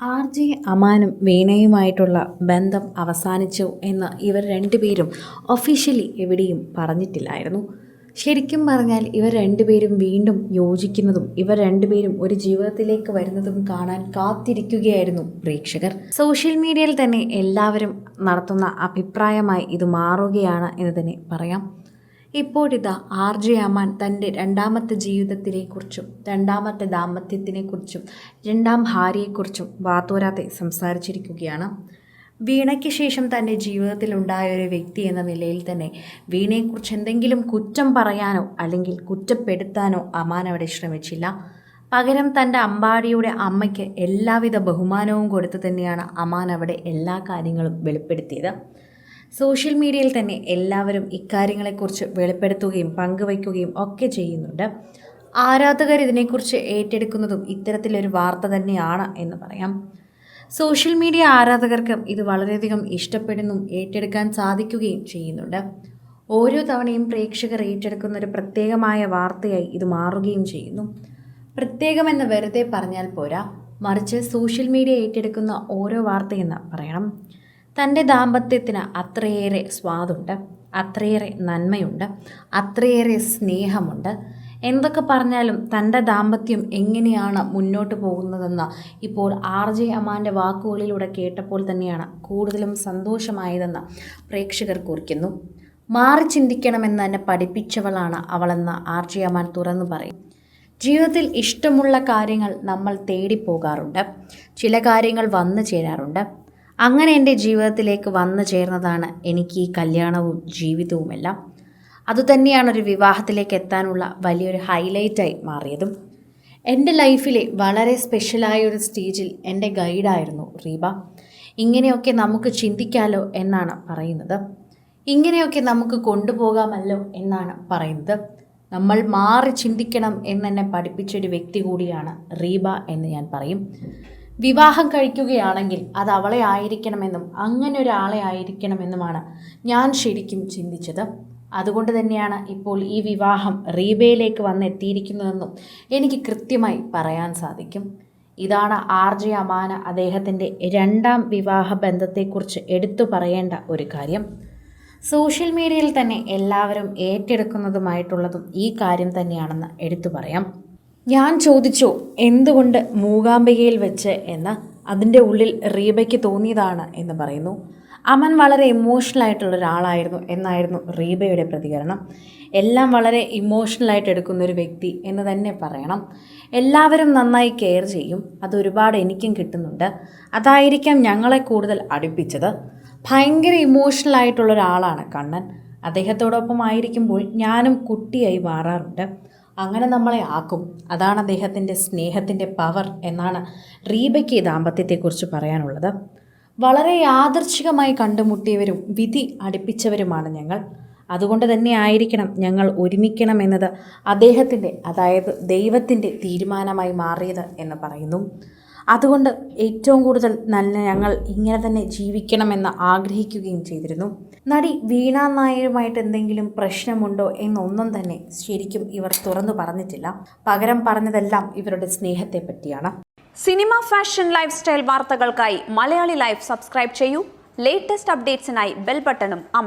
R J അമാനും വീണയുമായിട്ടുള്ള ബന്ധം അവസാനിച്ചു എന്ന് ഇവർ രണ്ടുപേരും ഒഫീഷ്യലി എവിടെയും പറഞ്ഞിട്ടില്ലായിരുന്നു. ശരിക്കും പറഞ്ഞാൽ ഇവർ രണ്ടുപേരും വീണ്ടും യോജിക്കുന്നതും ഇവർ രണ്ടുപേരും ഒരു ജീവിതത്തിലേക്ക് വരുന്നതും കാണാൻ കാത്തിരിക്കുകയായിരുന്നു പ്രേക്ഷകർ. സോഷ്യൽ മീഡിയയിൽ തന്നെ എല്ലാവരും നടത്തുന്ന അഭിപ്രായമായി ഇത് മാറുകയാണ് എന്ന് തന്നെ പറയാം. ഇപ്പോഴിതാ ആർ ജെ അമാൻ തന്റെ രണ്ടാമത്തെ ജീവിതത്തിനെക്കുറിച്ചും രണ്ടാമത്തെ ദാമ്പത്യത്തിനെക്കുറിച്ചും രണ്ടാം ഭാര്യയെക്കുറിച്ചും വാത്തോരാതെ സംസാരിച്ചിരിക്കുകയാണ്. വീണയ്ക്ക് ശേഷം തന്റെ ജീവിതത്തിലുണ്ടായ ഒരു വ്യക്തി എന്ന നിലയിൽ തന്നെ വീണയെക്കുറിച്ച് എന്തെങ്കിലും കുറ്റം പറയാനോ അല്ലെങ്കിൽ കുറ്റപ്പെടുത്താനോ അമാൻ അവിടെ ശ്രമിച്ചില്ല. പകരം തന്റെ അമ്പാടിയുടെ അമ്മയ്ക്ക് എല്ലാവിധ ബഹുമാനവും കൊടുത്തു തന്നെയാണ് അമാൻ അവിടെ എല്ലാ കാര്യങ്ങളും വെളിപ്പെടുത്തിയത്. സോഷ്യൽ മീഡിയയിൽ തന്നെ എല്ലാവരും ഇക്കാര്യങ്ങളെക്കുറിച്ച് വെളിപ്പെടുത്തുകയും പങ്കുവയ്ക്കുകയും ഒക്കെ ചെയ്യുന്നുണ്ട്. ആരാധകർ ഇതിനെക്കുറിച്ച് ഏറ്റെടുക്കുന്നതും ഇത്തരത്തിലൊരു വാർത്ത തന്നെയാണ് എന്ന് പറയാം. സോഷ്യൽ മീഡിയ ആരാധകർക്കും ഇത് വളരെയധികം ഇഷ്ടപ്പെടുന്നും ഏറ്റെടുക്കാൻ സാധിക്കുകയും ചെയ്യുന്നുണ്ട്. ഓരോ തവണയും പ്രേക്ഷകർ ഏറ്റെടുക്കുന്ന ഒരു പ്രത്യേകമായ വാർത്തയായി ഇത് മാറുകയും ചെയ്യുന്നു. പ്രത്യേകമെന്ന് വെറുതെ പറഞ്ഞാൽ പോരാ മറിച്ച് സോഷ്യൽ മീഡിയ ഏറ്റെടുക്കുന്ന ഓരോ വാർത്തയെന്ന് പറയണം. തന്റെ ദാമ്പത്യത്തിന് അത്രയേറെ സ്വാദുണ്ട് അത്രയേറെ നന്മയുണ്ട് അത്രയേറെ സ്നേഹമുണ്ട്. എന്തൊക്കെ പറഞ്ഞാലും തന്റെ ദാമ്പത്യം എങ്ങനെയാണ് മുന്നോട്ട് പോകുന്നതെന്ന് ഇപ്പോൾ ആർ ജെ അമാന്റെ വാക്കുകളിലൂടെ കേട്ടപ്പോൾ തന്നെയാണ് കൂടുതലും സന്തോഷമായതെന്ന് പ്രേക്ഷകർ കുറിക്കുന്നു. മാറി ചിന്തിക്കണമെന്ന് എന്നെ പഠിപ്പിച്ചവളാണ് അവളെന്ന് ആർ ജെ അമാൻ തുറന്നു പറയും. ജീവിതത്തിൽ ഇഷ്ടമുള്ള കാര്യങ്ങൾ നമ്മൾ തേടിപ്പോകാറുണ്ട് ചില കാര്യങ്ങൾ വന്നു ചേരാറുണ്ട്. അങ്ങനെ എന്റെ ജീവിതത്തിലേക്ക് വന്നു ചേർന്നതാണ് എനിക്ക് ഈ കല്യാണവും ജീവിതവുമെല്ലാം. അതുതന്നെയാണ് ഒരു വിവാഹത്തിലേക്ക് എത്താനുള്ള വലിയൊരു ഹൈലൈറ്റായി മാറിയതും. എന്റെ ലൈഫിലെ വളരെ സ്പെഷ്യലായ ഒരു സ്റ്റേജിൽ എന്റെ ഗൈഡായിരുന്നു റീബ. ഇങ്ങനെയൊക്കെ നമുക്ക് ചിന്തിക്കാലോ എന്നാണ് പറയുന്നത്. ഇങ്ങനെയൊക്കെ നമുക്ക് കൊണ്ടുപോകാമല്ലോ എന്നാണ് പറയുന്നത്. നമ്മൾ മാറി ചിന്തിക്കണം എന്നെന്നെ പഠിപ്പിച്ചൊരു വ്യക്തി കൂടിയാണ് റീബ എന്ന് ഞാൻ പറയും. വിവാഹം കഴിക്കുകയാണെങ്കിൽ അത് അവളെ ആയിരിക്കണമെന്നും അങ്ങനെ ഒരാളെ ആയിരിക്കണമെന്നുമാണ് ഞാൻ ശരിക്കും ചിന്തിച്ചത്. അതുകൊണ്ട് തന്നെയാണ് ഇപ്പോൾ ഈ വിവാഹം റീബയിലേക്ക് വന്നെത്തിയിരിക്കുന്നതെന്നും എനിക്ക് കൃത്യമായി പറയാൻ സാധിക്കും. ഇതാണ് ആർ ജെ അമാന അദ്ദേഹത്തിന്റെ രണ്ടാം വിവാഹ ബന്ധത്തെക്കുറിച്ച് എടുത്തു പറയേണ്ട ഒരു കാര്യം. സോഷ്യൽ മീഡിയയിൽ തന്നെ എല്ലാവരും ഏറ്റെടുക്കുന്നതുമായിട്ടുള്ളതും ഈ കാര്യം തന്നെയാണെന്ന് എടുത്തു പറയാം. ഞാൻ ചോദിച്ചു എന്തുകൊണ്ട് മൂകാംബികയിൽ വെച്ച്? എന്ന് അതിന്റെ ഉള്ളിൽ റീബയ്ക്ക് തോന്നിയതാണ് എന്ന് പറയുന്നു. അമൻ വളരെ ഇമോഷണൽ ആയിട്ടുള്ള ഒരാളായിരുന്നു എന്നായിരുന്നു റീബയുടെ പ്രതികരണം. എല്ലാം വളരെ ഇമോഷണൽ ആയിട്ട് എടുക്കുന്ന ഒരു വ്യക്തി എന്ന് തന്നെ പറയണം. എല്ലാവരും നന്നായി കെയർ ചെയ്യും. അത് ഒരുപാട് എനിക്കും കിട്ടുന്നുണ്ട്. അതായിരിക്കാം ഞങ്ങളെ കൂടുതൽ അടുപ്പിച്ചത്. ഭയങ്കര ഇമോഷണൽ ആയിട്ടുള്ള ഒരാളാണ് കണ്ണൻ. അദ്ദേഹത്തോടൊപ്പം ആയിരിക്കുമ്പോൾ ഞാനും കുട്ടിയായി മാറാറുണ്ട്. അങ്ങനെ നമ്മളെ ആക്കും. അതാണ് അദ്ദേഹത്തിന്റെ സ്നേഹത്തിന്റെ പവർ എന്നാണ് റീബയ്ക്ക് ദാമ്പത്യത്തെക്കുറിച്ച് പറയാനുള്ളത്. വളരെ യാദർച്ഛികമായി കണ്ടുമുട്ടിയവരും വിധി അടുപ്പിച്ചവരുമാണ് ഞങ്ങൾ. അതുകൊണ്ട് തന്നെ ആയിരിക്കണം ഞങ്ങൾ ഒരുമിക്കണമെന്നത് അദ്ദേഹത്തിന്റെ അതായത് ദൈവത്തിന്റെ തീരുമാനമായി മാറിയത് എന്ന് പറയുന്നു. അതുകൊണ്ട് ഏറ്റവും കൂടുതൽ നല്ല ഞങ്ങൾ ഇങ്ങനെ തന്നെ ജീവിക്കണമെന്ന് ആഗ്രഹിക്കുകയും ചെയ്തിരുന്നു. നടി വീണ നായരുമായിട്ട് എന്തെങ്കിലും പ്രശ്നമുണ്ടോ എന്നൊന്നും തന്നെ ശരിക്കും ഇവർ തുറന്നു പറഞ്ഞിട്ടില്ല. പകരം പറഞ്ഞതെല്ലാം ഇവരുടെ സ്നേഹത്തെ പറ്റിയാണ്. സിനിമ ഫാഷൻ ലൈഫ് സ്റ്റൈൽ വാർത്തകൾക്കായി മലയാളി ലൈഫ് സബ്സ്ക്രൈബ് ചെയ്യൂ. ലേറ്റസ്റ്റ് അപ്ഡേറ്റ്സിനായി ബെൽ ബട്ടണും അമർ